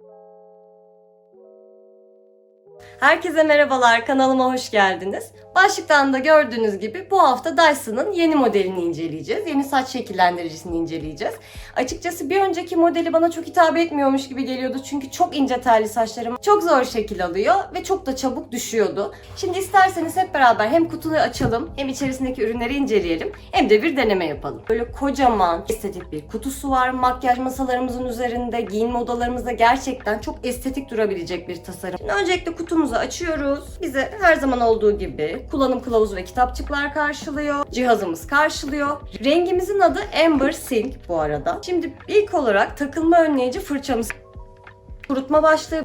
you Herkese merhabalar, kanalıma hoş geldiniz. Başlıktan da gördüğünüz gibi bu hafta Dyson'ın yeni modelini inceleyeceğiz. Yeni saç şekillendiricisini inceleyeceğiz. Açıkçası bir önceki modeli bana çok hitap etmiyormuş gibi geliyordu. Çünkü çok ince telli saçlarım çok zor şekil alıyor ve çok da çabuk düşüyordu. Şimdi isterseniz hep beraber hem kutuyu açalım hem içerisindeki ürünleri inceleyelim hem de bir deneme yapalım. Böyle kocaman estetik bir kutusu var. Makyaj masalarımızın üzerinde, giyinme odalarımızda gerçekten çok estetik durabilecek bir tasarım. Şimdi öncelikle kutumuzu açıyoruz. Bize her zaman olduğu gibi kullanım kılavuzu ve kitapçıklar karşılıyor. Cihazımız karşılıyor. Rengimizin adı Amber Silk bu arada. Şimdi ilk olarak takılma önleyici fırçamız. Kurutma başlığı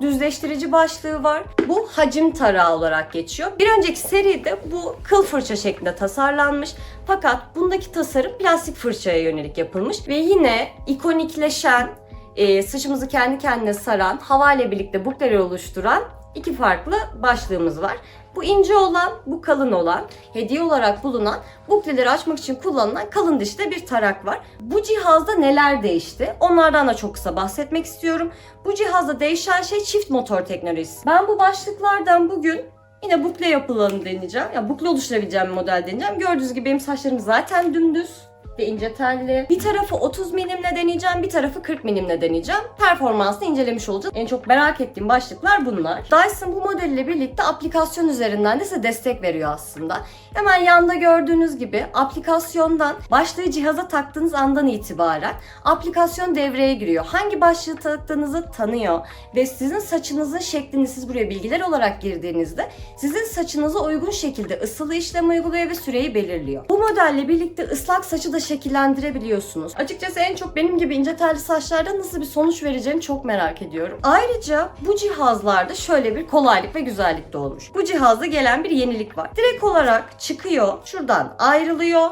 düzleştirici başlığı var. Bu hacim tarağı olarak geçiyor. Bir önceki seride bu kıl fırça şeklinde tasarlanmış. Fakat bundaki tasarım plastik fırçaya yönelik yapılmış ve yine ikonikleşen, e, saçımızı kendi kendine saran, hava ile birlikte bukleleri oluşturan iki farklı başlığımız var. Bu ince olan, bu kalın olan, hediye olarak bulunan bukleleri açmak için kullanılan kalın dişte bir tarak var. Bu cihazda neler değişti? Onlardan da çok kısa bahsetmek istiyorum. Bu cihazda değişen şey çift motor teknolojisi. Ben bu başlıklardan bugün yine bukle yapılanı deneyeceğim. Ya bukle oluşturabileceğim bir model deneyeceğim. Gördüğünüz gibi benim saçlarım zaten dümdüz ve ince telli. Bir tarafı 30 milimle deneyeceğim, bir tarafı 40 milimle deneyeceğim. Performansını incelemiş olacağız. En çok merak ettiğim başlıklar bunlar. Dyson bu modelle birlikte aplikasyon üzerinden de size destek veriyor aslında. Hemen yanda gördüğünüz gibi aplikasyondan başlığı cihaza taktığınız andan itibaren aplikasyon devreye giriyor. Hangi başlığı taktığınızı tanıyor ve sizin saçınızın şeklini siz buraya bilgiler olarak girdiğinizde sizin saçınıza uygun şekilde ısılı işlem uyguluyor ve süreyi belirliyor. Bu modelle birlikte ıslak saçı da şekillendirebiliyorsunuz. Açıkçası en çok benim gibi ince telli saçlarda nasıl bir sonuç vereceğini çok merak ediyorum. Ayrıca bu cihazlarda şöyle bir kolaylık ve güzellik de olmuş. Bu cihazda gelen bir yenilik var. Direkt olarak çıkıyor, şuradan ayrılıyor,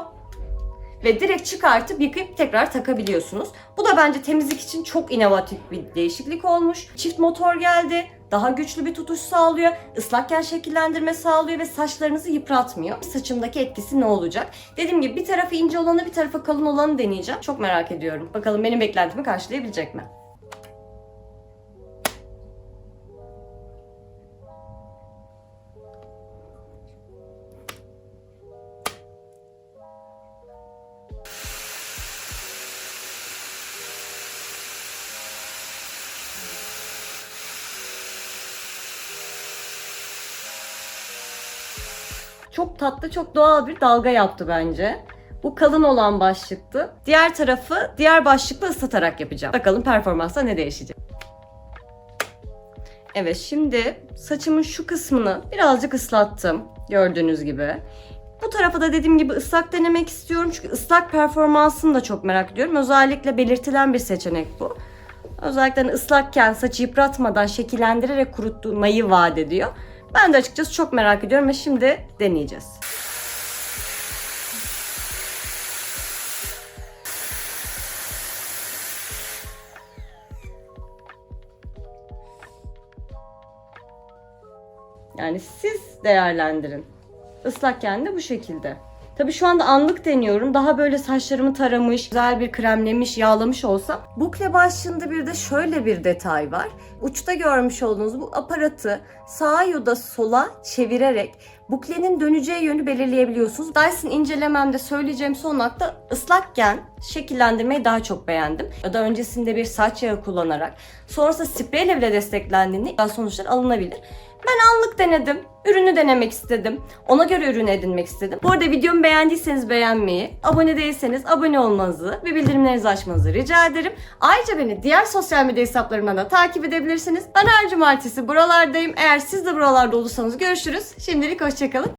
ve direkt çıkartıp yıkayıp tekrar takabiliyorsunuz. Bu da bence temizlik için çok inovatif bir değişiklik olmuş. Çift motor geldi. Daha güçlü bir tutuş sağlıyor. Islakken şekillendirme sağlıyor ve saçlarınızı yıpratmıyor. Saçımdaki etkisi ne olacak? Dediğim gibi bir tarafı ince olanı bir tarafı kalın olanı deneyeceğim. Çok merak ediyorum. Bakalım benim beklentimi karşılayabilecek mi? Çok tatlı, çok doğal bir dalga yaptı bence. Bu kalın olan başlıktı. Diğer tarafı diğer başlıkla ıslatarak yapacağım. Bakalım performansta ne değişecek. Evet şimdi saçımın şu kısmını birazcık ıslattım. Gördüğünüz gibi. Bu tarafa da dediğim gibi ıslak denemek istiyorum. Çünkü ıslak performansını da çok merak ediyorum. Özellikle belirtilen bir seçenek bu. Özellikle hani ıslakken saçı yıpratmadan şekillendirerek kurutmayı vaat ediyor. Ben de açıkçası çok merak ediyorum ve şimdi deneyeceğiz. Yani siz değerlendirin. Islakken de bu şekilde. Tabii şu anda anlık deniyorum. Daha böyle saçlarımı taramış, güzel bir kremlemiş, yağlamış olsam. Bukle başlığında bir de şöyle bir detay var. Uçta görmüş olduğunuz bu aparatı sağa ya da sola çevirerek buklenin döneceği yönü belirleyebiliyorsunuz. Dyson incelememde söyleyeceğim son nokta ıslakken şekillendirmeyi daha çok beğendim. Ya da öncesinde bir saç yağı kullanarak sonrasında spreyle bile desteklendiğinde sonuçlar alınabilir. Ben anlık denedim. Ürünü denemek istedim. Ona göre ürün edinmek istedim. Bu arada videomu beğendiyseniz beğenmeyi, abone değilseniz abone olmanızı ve bildirimlerinizi açmanızı rica ederim. Ayrıca beni diğer sosyal medya hesaplarımdan da takip edebilirsiniz. Ben her cumartesi buralardayım. Eğer siz de buralarda olursanız görüşürüz. Şimdilik hoşçakalın.